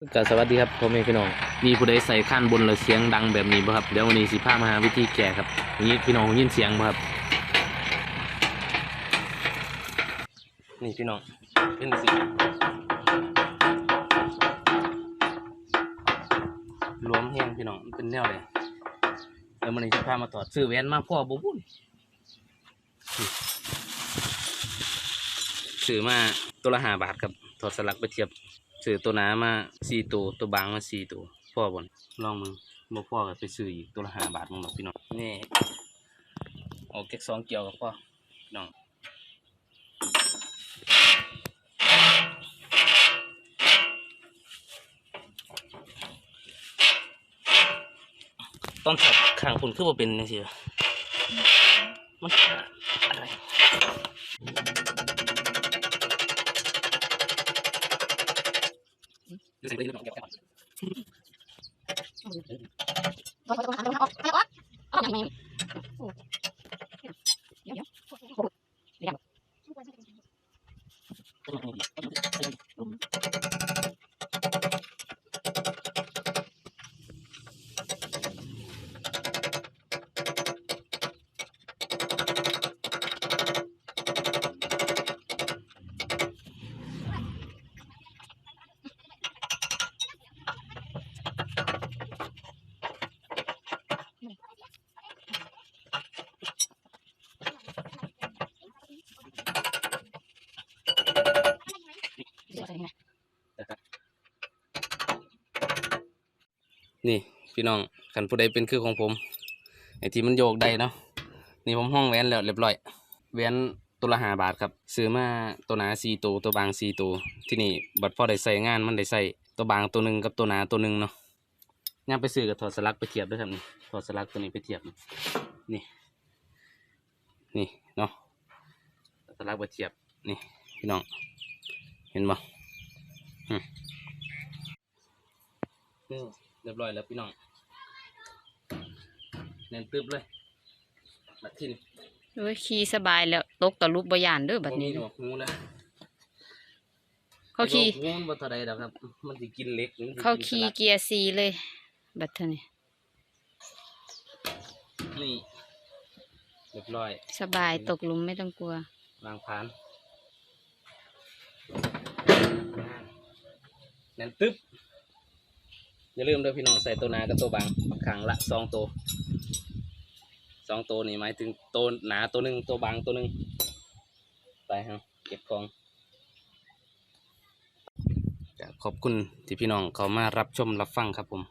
ก็สวัสดีครับพ่อแม่พี่น้องมีผู้ใดใส่ข้านบนแล้วเสียงดังแบบนี้บ่ครับเดี๋ยววันนี้สิพามาหาวิธีแก้ครับนี้พี่น้องยินเสียงบ่ครับ นี่พี่น้องเป็นสิรวมแห้งพี่น้องเป็นแนวเลยเดี๋ยววันนี้สิพามาตอดซื้อแหวนมาพ่อบ่บุญนี่ซื้อมาตัวละห้าบาทครับถอดสลักไปเทียบ ซื้อตัวหนามาสี่ตัวตัวบางมาสี่ตัวพ่อบนลองมึงบ่พ่อก็ไปซื้ออีกตัวละห้าบาทมึงหรอกพี่น้องนี่ออกเก็กสองเกี่ยวกับพ่อพี่น้องตอนถัดข้างคุณคือว่าเป็นจังซี่วะมันอะไร ดูเสียงเลยดูเสียงโดนโดนหันโดนหันออกออกออกอย่างนี้เดี๋ยว นี่พี่น้องขันผู้ใดเป็นคือของผมไอ้ที่มันโยกได้เนาะนี่ผมห้องแหวนแล้วเรียบร้อยแหวนตัวละห้าบาทครับซื้อมาตัวหนาสี่ตัวตัวบางสี่ตัวที่นี่บัดพอได้ใส่งานมันได้ใส่ตัวบางตัวหนึ่งกับตัวหนาตัวหนึ่งเนาะย่างไปซื้อกับถอดสลักไปเทียบด้วยครับนี่ถอดสลักตัวนี้ไปเทียบนี่นี่เนาะสลักไปเทียบนี่พี่น้องเห็นบ่อืม เรียบร้อยแล้วพี่น้องแน่นตึบเลยบัดที่นี่โอ้ยขี่สบายแล้วตกตะลุบบยานเด้อบัดนี้บ่มีหนวกงูแล้วเขาขี่ไอ้หนวกงูมันบ่เท่าใดดอกครับ มันสิกินเล็กมันสิเขากินขี่สลัดเกียร์ซีเลย บัดเท่านี้นี่เรียบร้อย สบายตกหลุมไม่ต้องกลัว วางผ่านแน่นตึ๊บ อย่าลืมด้วยพี่น้องใส่ตัวหนากับตัวบางขังละสองตัวสองตัวนี่หมายถึงตัวหนาตัวหนึ่งตัวบางตัวหนึ่งไปฮะเก็บของขอบคุณที่พี่น้องเขามารับชมรับฟังครับผม